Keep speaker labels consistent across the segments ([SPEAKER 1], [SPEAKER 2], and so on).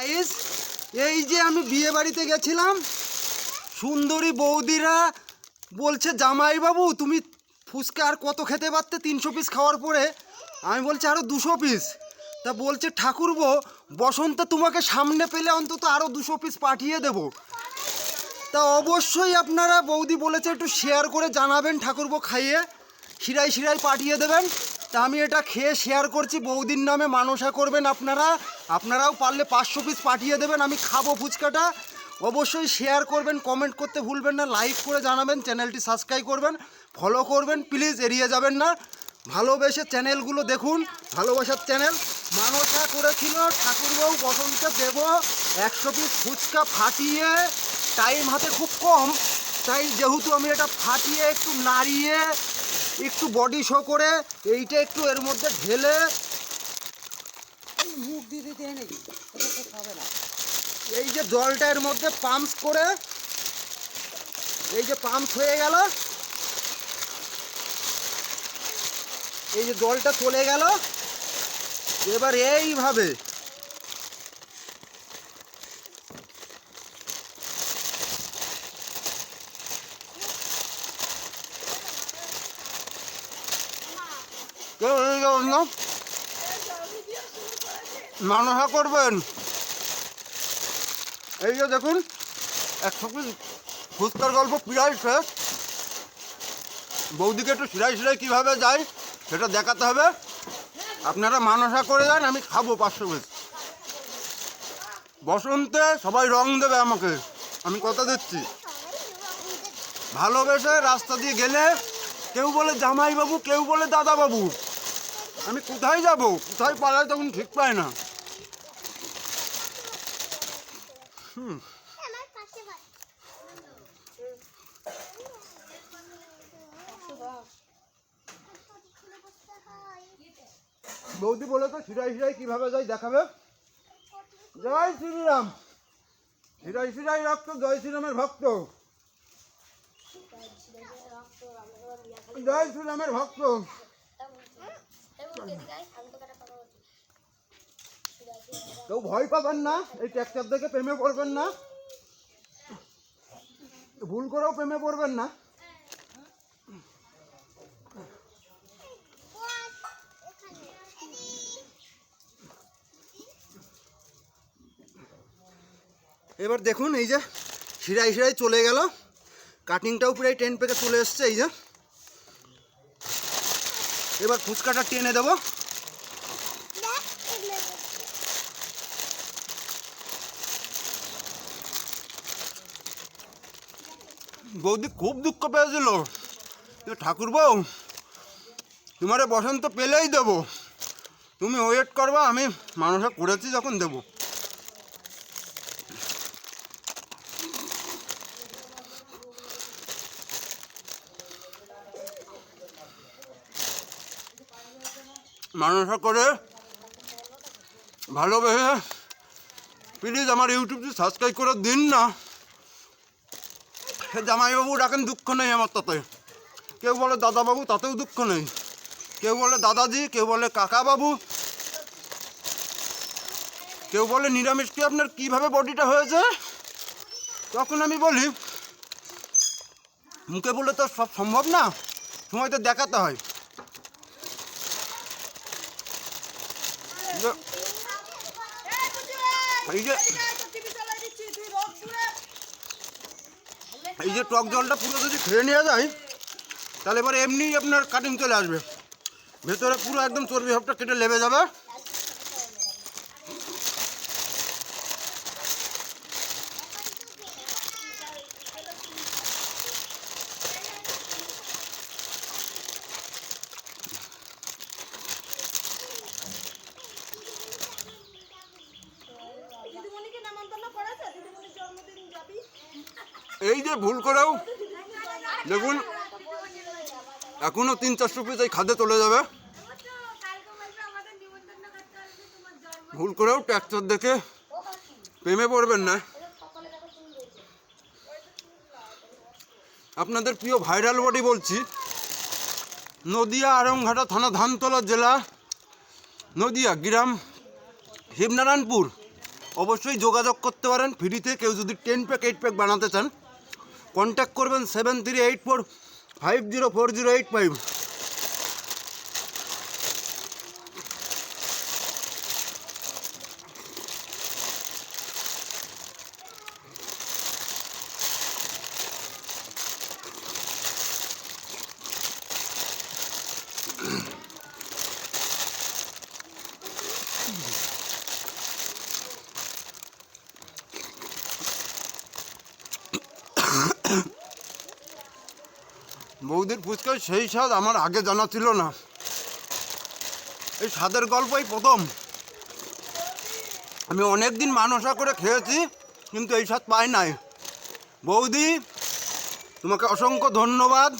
[SPEAKER 1] Guys এই যে আমি বিয়ে বাড়িতে গেছিলাম, সুন্দরী বৌদিরা বলছে জামাইবাবু তুমি ফুচকা আর কত খেতে পারতে? তিনশো পিস খাওয়ার পরে? আমি বলছি আরও দুশো পিস তা বলছে, ঠাকুরবো, বসন্ত তোমাকে সামনে পেলে অন্তত আরও দুশো পিস পাঠিয়ে দেবো। তা অবশ্যই আপনারা বৌদি বলেছে, একটু শেয়ার করে জানাবেন ঠাকুরবো খাইয়ে শিরাই শিরাই পাঠিয়ে দেবেন। তা আমি এটা খেয়ে শেয়ার করছি, বৌদির নামে মানসা করবেন আপনারা। আপনারাও পারলে পাঁচশো পিস পাঠিয়ে দেবেন, আমি খাব ফুচকাটা। অবশ্যই শেয়ার করবেন কমেন্ট করতে ভুলবেন না লাইক করে জানাবেন চ্যানেলটি সাবস্ক্রাইব করবেন ফলো করবেন প্লিজ এড়িয়ে যাবেন না। ভালোবেসে চ্যানেলগুলো দেখুন, ভালোবাসার চ্যানেল মানসা করেছিল, ঠাকুরবাবু বসন্তকে দেব, একশো পিস ফুচকা ফাটিয়ে টাইম হাতে খুব কম, তাই যেহেতু আমি এটা ফাটিয়ে একটু নাড়িয়ে, একটু বডি শো করে, এইটা একটু এর মধ্যে ঢেলে
[SPEAKER 2] মুখ দিয়ে দিতে হয় নাকি? এটা তো খাবে না।
[SPEAKER 1] এই যে জলটা এর মধ্যে পাম্পস করে, এই যে পাম্প হয়ে গেল, এই যে জলটা চলে গেল, এবার এইভাবে কেউ এই যাবেন না মানসা করবেন? এই যে দেখুন একশো পিস ফুচকার গল্প প্রায় শেষ। বৌদিকে একটু সিলাই সিলাই কীভাবে যায়, সেটা দেখাতে হবে। আপনারা মানসা করে যান, আমি খাব পাঁচশো পিস। বসন্তে সবাই রং দেবে আমাকে। আমি কথা দিচ্ছি। ভালোবেসে রাস্তা দিয়ে গেলে কেউ বলে জামাইবাবু, কেউ বলে দাদাবাবু। আমি কোথায় যাব? কোথায় পালাই তখন ঠিক পাই না। বৌদি বলে তো সিরাই সিরাই কীভাবে যাই দেখাবে? জয় শ্রীরাম। সিরাই সিরাই রক্ত জয় শ্রীরামের ভক্ত। জয় শ্রীরামের ভক্ত। কেউ ভয় পাবেন না, এই ট্র্যাক্টর দেখে প্রেমে পড়বেন না। ভুল করেও প্রেমে পড়বেন না। এবার দেখুন, এই যে শিরাই শিরাই চলে গেল। কাটিংটাও প্রায় টেন পেকে চলে এসছে, এই যে। এবার ফুচকাটা টেনে দেবো। বৌদি খুব দুঃখ পেয়েছিল। ঠাকুর বউ তোমারে বসন্ত পেলেই দেবো। তুমি ওয়েট করবা, আমি মানুষে করেছি যখন দেবো। মানুষে করে ভালোবেসে প্লিজ আমার ইউটিউবটি সাবস্ক্রাইব করে দিন না। জামাইবাবু ডাকেন, দুঃখ নেই আমার তাতে। কেউ বলে দাদাবাবু, তাতেও দুঃখ নেই। কেউ বলে দাদাজি, কেউ বলে কাকাবাবু। কেউ বলে নিরামিষ কি আপনার কীভাবে বডিটা হয়েছে? তখন আমি বলি, মুখে বলে তো সব সম্ভব না, সময় তো দেখাতে হয়। এই যে এই যে টক জলটা পুরো যদি খেয়ে নেওয়া যায়, তাহলে এবার এমনি আপনার কাটিং চলে আসবে। ভেতরে পুরো একদম চর্বি ভাবটা কেটে লেবে যাবে। এই যে ভুল করেও, দেখুন এখনও তিন চারশো পিস এই খাদ্যে চলে যাবে। ভুল করেও ট্র্যাক্টর দেখে প্রেমে পড়বেন না। আপনাদের প্রিয় ভাইরাল বডি বলছি, নদিয়া আরংঘাটা থানা ধানতলা জেলা, নদিয়া গ্রাম শিবনারায়ণপুর অবশ্যই যোগাযোগ করতে পারেন ফ্রিতে কেউ যদি টেন প্যাক এইট প্যাক বানাতে চান। কন্ট্যাক্ট করবেন seven three eight four five zero four zero eight five বৌদির ফুচকার সেই স্বাদ আমার আগে জানা ছিল না। এই স্বাদের গল্পই প্রথম। আমি অনেক দিন মানসা করে খেয়েছি, কিন্তু এই স্বাদ পাই নাই। বৌদি, তোমাকে অসংখ্য ধন্যবাদ।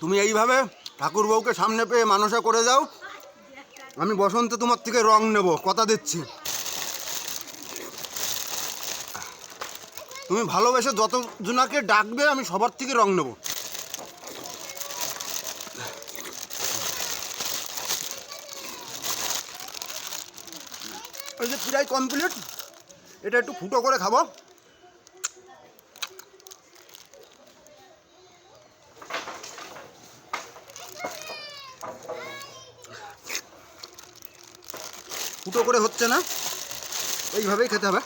[SPEAKER 1] তুমি এইভাবে ঠাকুর বউকে সামনে পেয়ে মানসা করে যাও। আমি বসন্তে তোমার থেকে রং নেব, কথা দিচ্ছি। তুমি ভালোবেসে যত জনাকে ডাকবে, আমি সবার থেকে রং নেব। এই যে প্রায় কমপ্লিট এটা একটু ফুটো করে খাব। ফুটো করে হচ্ছে না, এইভাবেই খেতে হবে।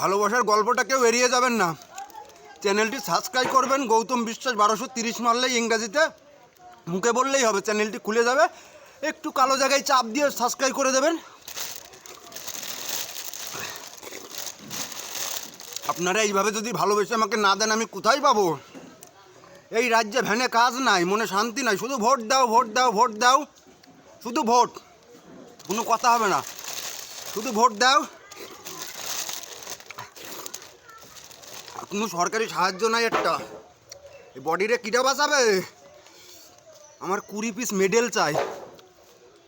[SPEAKER 1] ভালোবাসার গল্পটা কেউ এড়িয়ে যাবেন না। চ্যানেলটি সাবস্ক্রাইব করবেন, গৌতম বিশ্বাস বারোশো তিরিশ মারলেই ইংরাজিতে মুখে বললেই হবে, চ্যানেলটি খুলে যাবে। একটু কালো জায়গায় চাপ দিয়ে সাবস্ক্রাইব করে দেবেন। আপনারা এইভাবে যদি ভালোবেসে আমাকে না দেন, আমি কোথায় পাবো? এই রাজ্যে ভ্যানে কাজ নাই, মনে শান্তি নাই। শুধু ভোট দাও ভোট দাও ভোট দাও। শুধু ভোট, কোনো কথা হবে না। শুধু ভোট দাও। কোনো সরকারি সাহায্য নাই একটা। এই বডিরে কিটা বাঁচাবে? আমার কুড়ি পিস মেডেল চাই।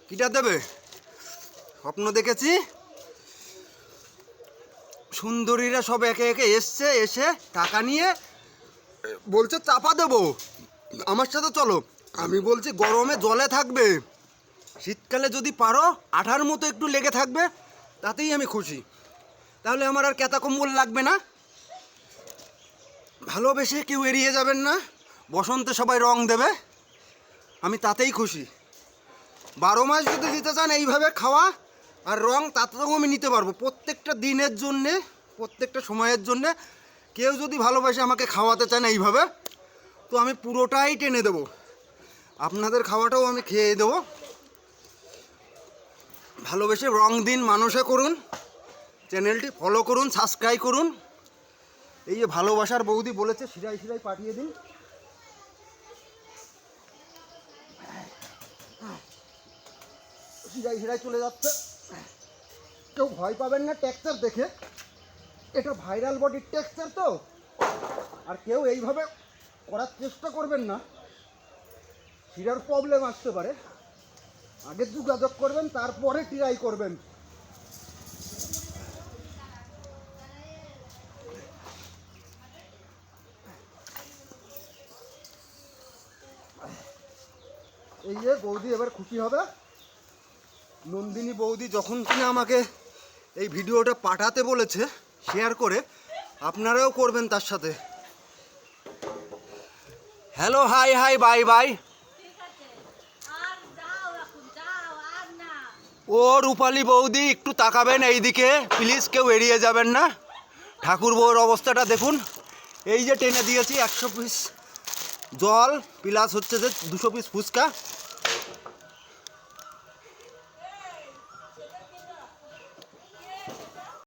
[SPEAKER 1] কিটা দেবে? স্বপ্ন দেখেছি। সুন্দরীরা সব একে একে এসছে, এসে টাকা নিয়ে বলছে, চাপা দেবো। আমার সাথে চলো। আমি বলছি, গরমে জলে থাকবে। শীতকালে যদি পারো, আঠার মতো একটু লেগে থাকবে, তাতেই আমি খুশি। তাহলে আমার আর কেতা কম্বল লাগবে না। ভালোবেসে কেউ এড়িয়ে যাবেন না। বসন্তে সবাই রং দেবে। আমি তাতেই খুশি। বারো মাস যদি দিতে চান এইভাবে খাওয়া আর রং, তাতেও আমি নিতে পারব। প্রত্যেকটা দিনের জন্যে, প্রত্যেকটা সময়ের জন্যে কেউ যদি ভালোবাসে আমাকে খাওয়াতে চান এইভাবে, তো আমি পুরোটাই টেনে দেবো। আপনাদের খাওয়াটাও আমি খেয়ে দেবো। ভালোবেসে রং দিন, মানুষে করুন। চ্যানেলটি ফলো করুন, সাবস্ক্রাইব করুন। এই যে ভালোবাসার বৌদি বলেছে সিরাই সিরাই পাঠিয়ে দিন। সিরাই সিরাই চলে যাচ্ছে। কেউ ভয় পাবেন না টেক্সচার দেখে। এটা ভাইরাল বডির টেক্সচার তো। আর কেউ এইভাবে করার চেষ্টা করবেন না। শিরার প্রবলেম আসতে পারে। আগে যোগাযোগ করবেন, তারপরে ট্রাই করবেন। এই যে বৌদি এবার খুশি হবে। নন্দিনী বৌদি যখন কিনা আমাকে এই ভিডিওটা পাঠাতে বলেছে শেয়ার করে, আপনারাও করবেন তার সাথে। Hello hi hi bye bye ও রূপালী বৌদি, একটু তাকাবেন এইদিকে প্লিজ কেউ এড়িয়ে যাবেন না। ঠাকুর বউর অবস্থাটা দেখুন। এই যে টেনে দিয়েছি একশো পিস জল প্লাস হচ্ছে যে দুশো পিস ফুচকা।